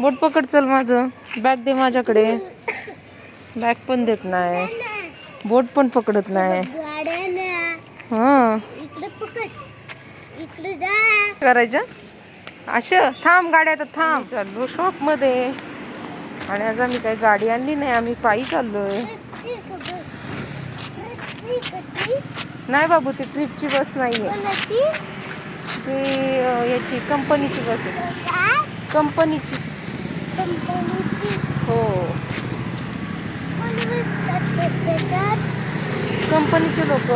बोट पकड चल माझं. बॅग दे माझ्याकडे. बॅग पण देत नाही. बोट पण पकडत नाही. हां. करायचं? असं थांब गाड्या तर थांब. चाललो शॉपमध्ये. आणि आज आम्ही काही गाडी आणली नाही आम्ही पायी चाललोय. नाही बाबू ती ट्रिपची बस नाही आहे ती याची कंपनीची बस आहे. कंपनीची. हो. कंपनीचे लोक.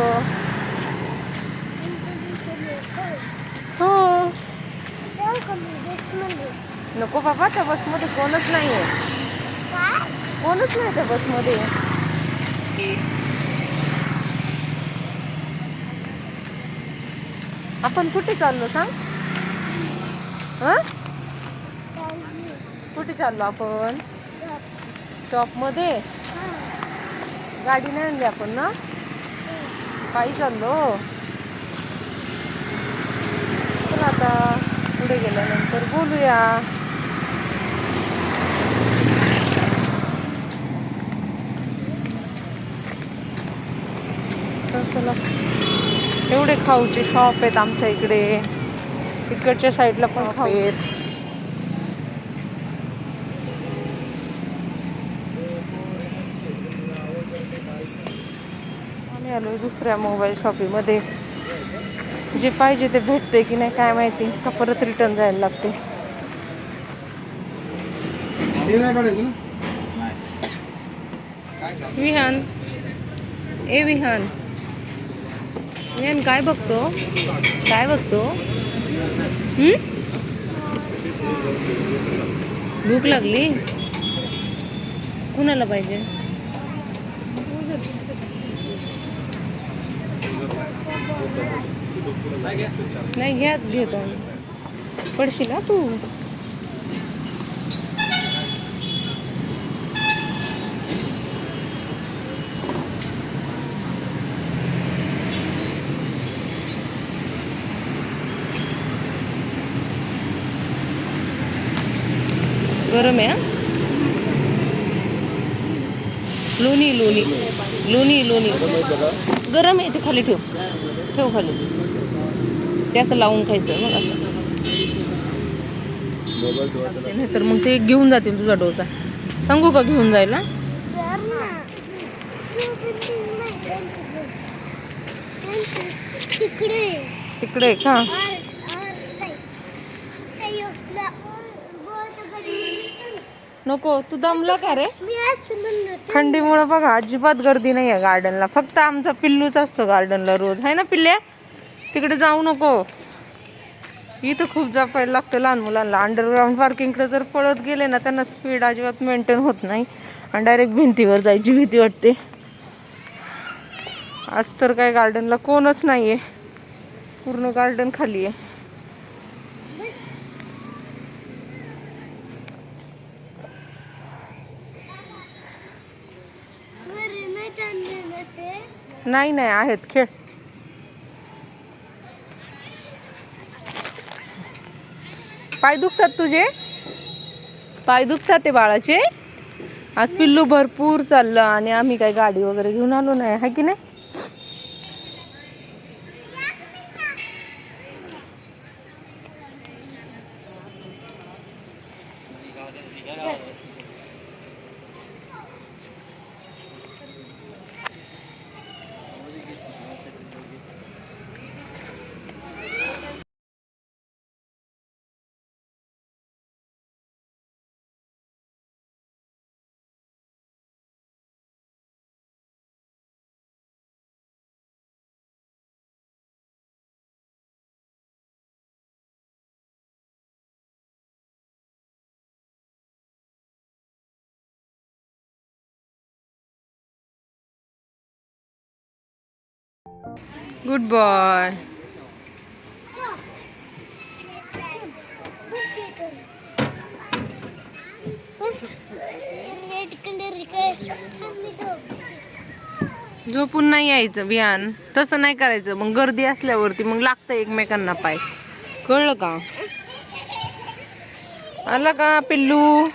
हो. नको बाबा त्या बसमध्ये कोणच नाही आहे कोणच नाही त्या बसमध्ये. आपण कुठे चाललो सांग? हां? कुठे चाललो आपण. शॉपमध्ये? गाडी नाही आणली आपण ना? पायी चाललो. चला आता पुढे गेल्यानंतर बोलूया. तर चला. एवढे खाऊचे शॉप आहेत आमच्या इकडे. इकडच्या साईडला पण खाऊ. आहेत. आम्ही आलो दुसऱ्या मोबाईल शॉपीमध्ये जे पाहिजे ते भेटते की नाही काय माहिती? का परत रिटर्न जायला लागते नाही काढायचं ना? विहान. ए विहान. विहान काय बघतो? काय बघतो? हम्म? भूक लागली? कुणाला पाहिजे? नाही घ्या घेतो पडशील ना तू? गरम आहे लोणी लोणी. लोणी लोणी. गरम आहे ते खाली ठेव. ठेव खाली. ते असं लावून खायचं मग असं. नाही. तर मग ते घेऊन जातील तुझा डोसा. सांगू का घेऊन जायला? तिकडे का नको तू दमला का रे? थंडीमुळं बघा अजिबात गर्दी नाही आहे गार्डनला फक्त आमचा पिल्लूच असतो गार्डनला रोज. आहे ना पिल्ल्या तिकडे जाऊ नको. इथं खूप जपायला लागतं लहान मुलांना. अंडरग्राऊंड पार्किंगकडे जर पळत गेले ना त्यांना स्पीड अजिबात मेंटेन होत नाही. आणि डायरेक्ट भिंतीवर जायची भीती वाटते. आज तर काय गार्डनला कोणच नाही आहे पूर्ण गार्डन खाली आहे घरी नाही चालले ना ते नाही नाही आहेत खेळ. पाय दुखतात तुझे? पाय दुखतात ते बाळाचे? आज पिल्लू भरपूर चाललं आणि आम्ही काही गाडी वगैरे घेऊन आलो नाही आहे की नाही? गुड बॉय झोपून नाही यायचं बियान तसं नाही करायचं. मग गर्दी असल्यावरती मग लागतं एकमेकांना पाय. कळलं का? आला का पिल्लू?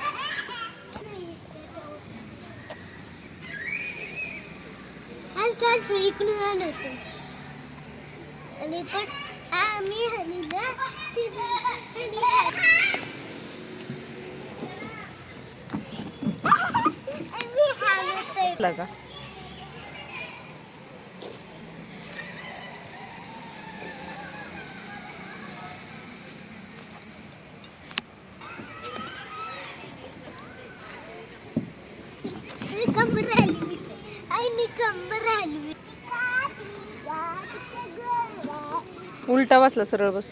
असं असं इकडून आणि पण आम्ही हनीला आम्ही का उलटा बसला सरळ बस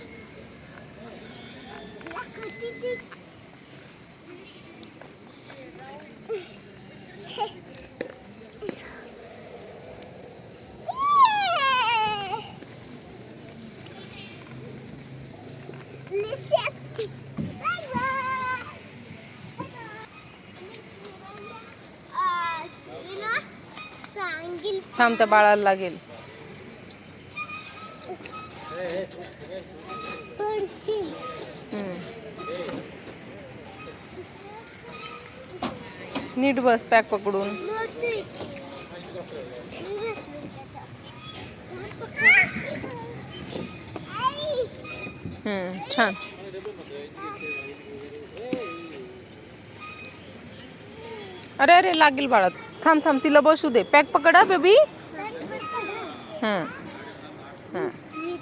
सांगील थांब त्या बाळाला लागेल. नीट बस पॅक पकडून. हम्म, छान. अरे अरे लागेल बाळा. थांब थांब तिला बसू दे. पॅक पकडा बेबी. हम्म. हम्म.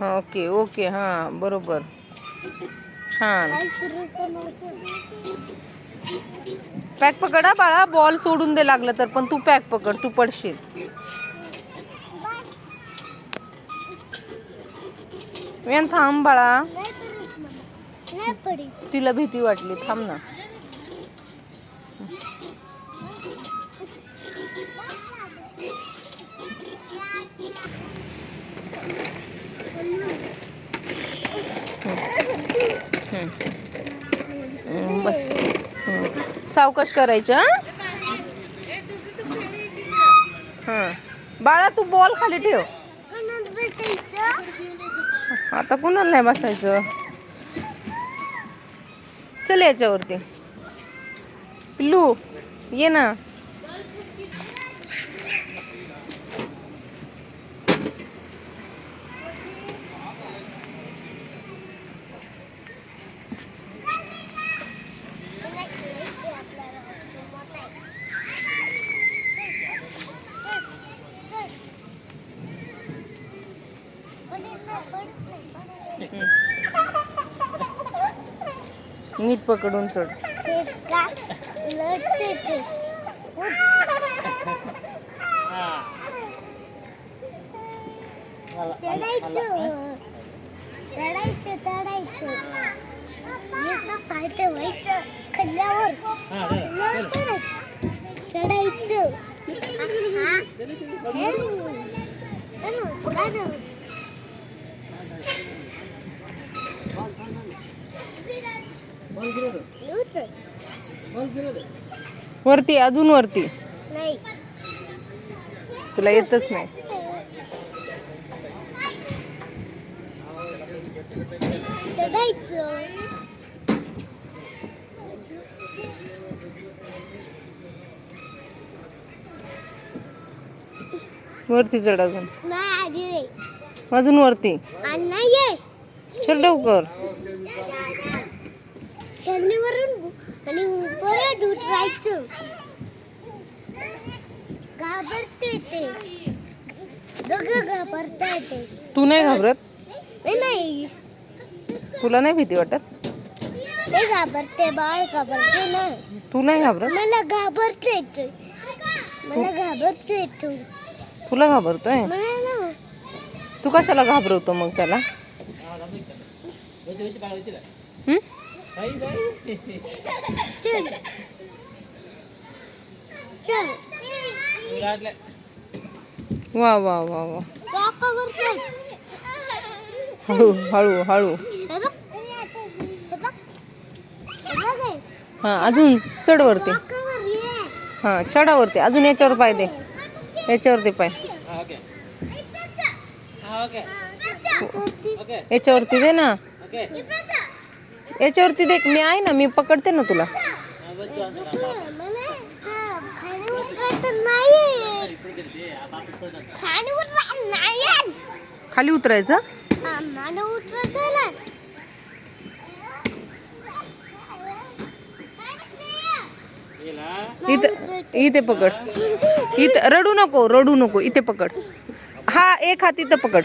ओके ओके हां बरोबर. छान. पॅक पकड हा बाळा बॉल सोडून दे लागलं तर पण तू पॅक पकड तू पडशील. वेन थांब बाळा. तिला भीती वाटली थांब ना. सावकाश करायचं हा? हां. बाळा तू बॉल खाली ठेव. आता कुणाला नाही बसायचं? चल याच्यावरती. पिल्लू ये ना. नीट पकडून चढ. ते ते चढायचं. चढायचं चढायचं एकदा पाय ठेवायचं खल्ल्यावर. चढायचं हा. हे. चलो, गाणं. उतर. वरती अजून वरती. नाही. तुला येतच नाही. वरती चढ अजून. अजून वरती. चल लवकर. शेल्लीवरून आणि परत उतरायचं घाबरते ते. दोघं घाबरता येते. तू नाही घाबरत? नाही तुला नाही भीती वाटत? ते घाबरते बाळ घाबरते ना. तू नाही घाबरत? मला घाबरते येते मला घाबरते येतो तुला घाबरतोय? मला ना. तू कशाला घाबरवतो मग त्याला? हं? चल। चल। वा वा वा वा काका करतोय हळू हळू हळू। हे बघ हे बघ हे बघ हे. हां अजून चढ वरती. काका वर ये. हां चढावरती अजून याच्यावर पाय दे. याच्यावरती पाय. याच्यावरती दे ना. याच्यावरती देख मी आहे ना मी पकडते ना तुला. खाली उतरायचं? इथं इथे पकड. इथं रडू नको रडू नको इथे पकड. हा एक हात इथं पकड.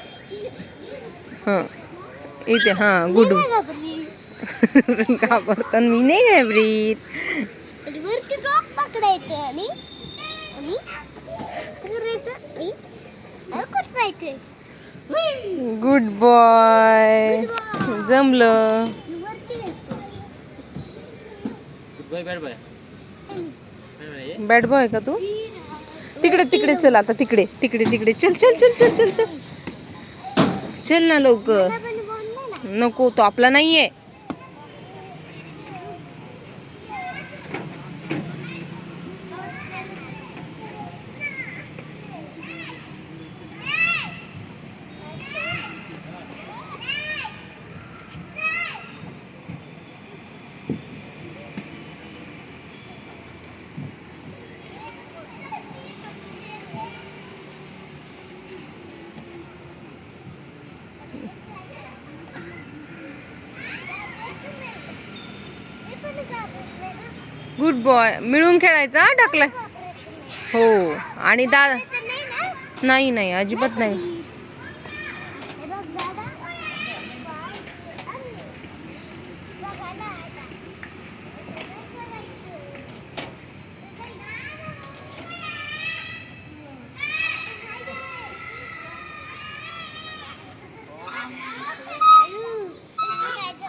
हां. इथे हां गुड घाबरता मी नाही घाबरीत. वरती ड्रॉप पकडायचं आणि आणि करायचं आणि कुठवायचं गुड बॉय जमलं. बॅड बॉय का तू? तिकडे तिकडे चल आता तिकडे तिकडे तिकडे. चल चल चल चल चल चल. चल ना लवकर. नको तो आपला नाहीये. गुड बॉय मिळून खेळायचा ढकलाय. हो. आणि दा घाबरायचं नाही ना? नाही नाही अजिबात नाही हे बघ दादा बघा ना आता.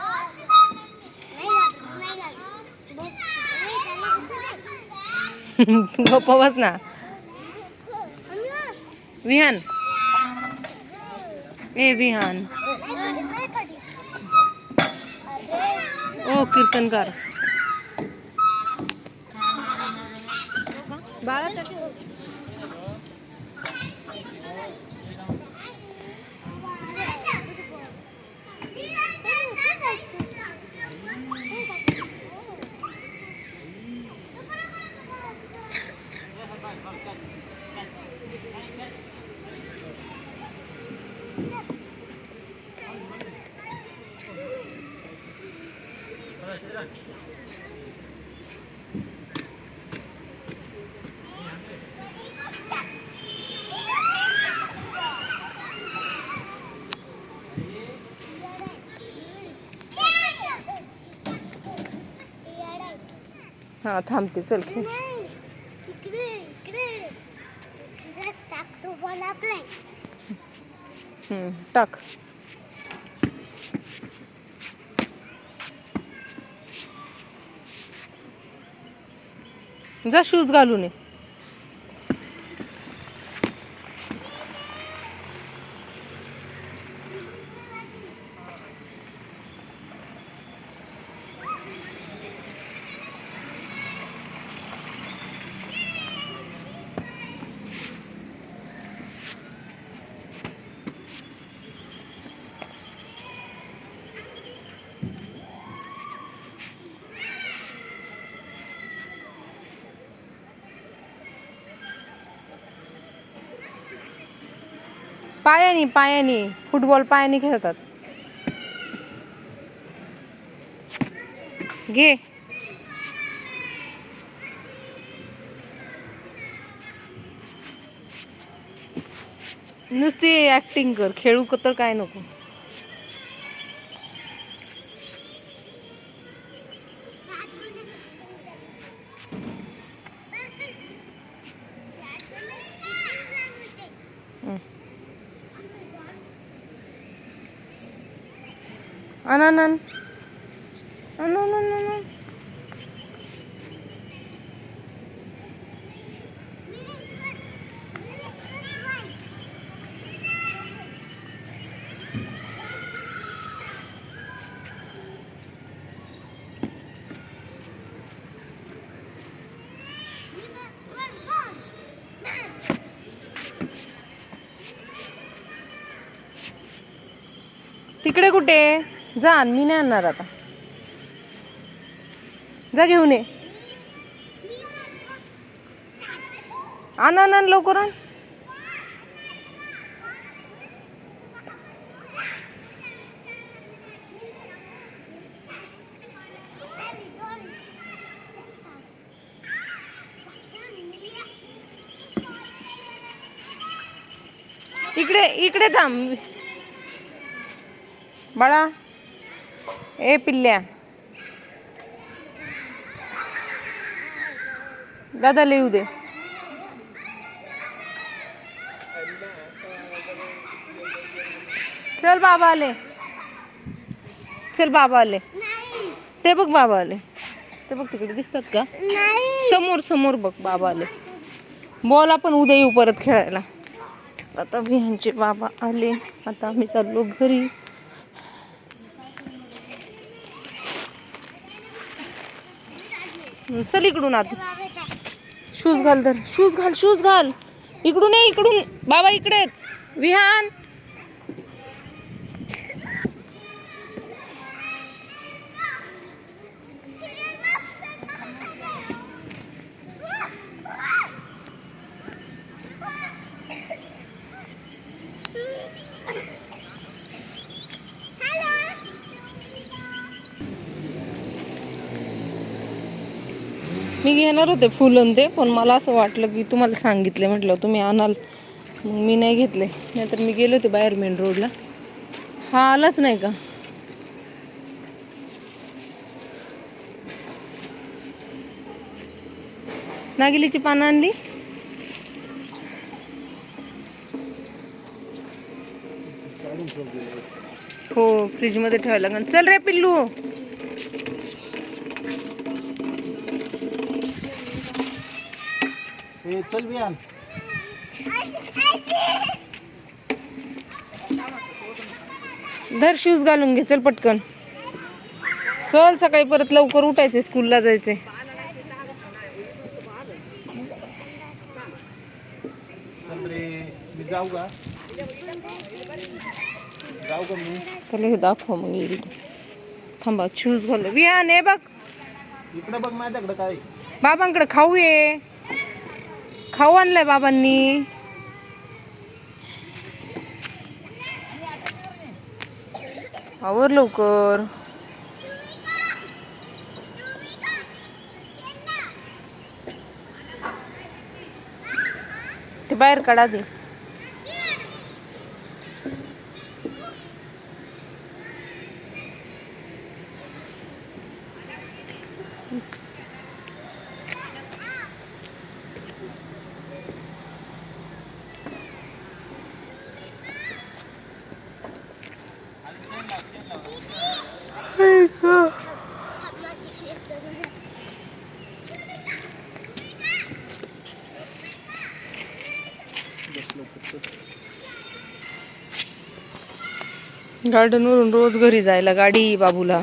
नाही घाबरत, नाही घाबरत. बस. नाही, त्याला कसं नाही. गप्प बस ना. विहान. ए विहान. ओ कीर्तनकार. बाळा हा थांबते चल. खेळ टाक. जा शूज घालून ये. पायानी पायानी. फुटबॉल पायानी खेळतात. घे. नुसती ऍक्टिंग कर. खेळू क तर काय नको. आण आण आण अन, अन, अन, अन. तिकडे कुठे जा मी नाही आणणार आता. जा घेऊन ये. आण आण आण, लवकर आण. इकडे इकडे थांब. बाळा. ए पिल्ल्या. दादा लिहू दे. चल बाबा आले. चल बाबा आले. ते बघ बाबा आले. ते बघ तिकडे दिसतात का? समोर समोर बघ बाबा आले. बॉल आपण उद्या येऊ परत खेळायला. आता विहांचे बाबा आले. आता आम्ही चाललो घरी. चल इकडून आत. शूज घाल तर. शूज घाल शूज घाल. इकडून ये इकडून. बाबा इकडे आहेत. विहान. मी घेणार होते फुलं ते पण मला असं वाटलं की तुम्हाला सांगितले म्हटलं तुम्ही आणाल. मग मी नाही घेतले. नाहीतर मी गेले होते बाहेर मेन रोडला हा आलाच नाही का? नागिलीची पानं आणली? हो फ्रीजमध्ये ठेवायला लागेल. चल रे पिल्लू. ए चल बियान. धर शूज घालून घे चल पटकन. चल सकाळी परत लवकर उठायचे स्कूलला जायचे. जाऊ का? जाऊ का मी? हे दाखव मग येईल ते. थांबा शूज घालू विहान हे बघ. इकडं बघ माझ्याकडं काय बाबांकडे खाऊ ये. खाऊ आणलंय बाबांनी. आवर लवकर. ते बाहेर काढा दे. गार्डनवरून रोज घरी जायला गाडी बाबूला.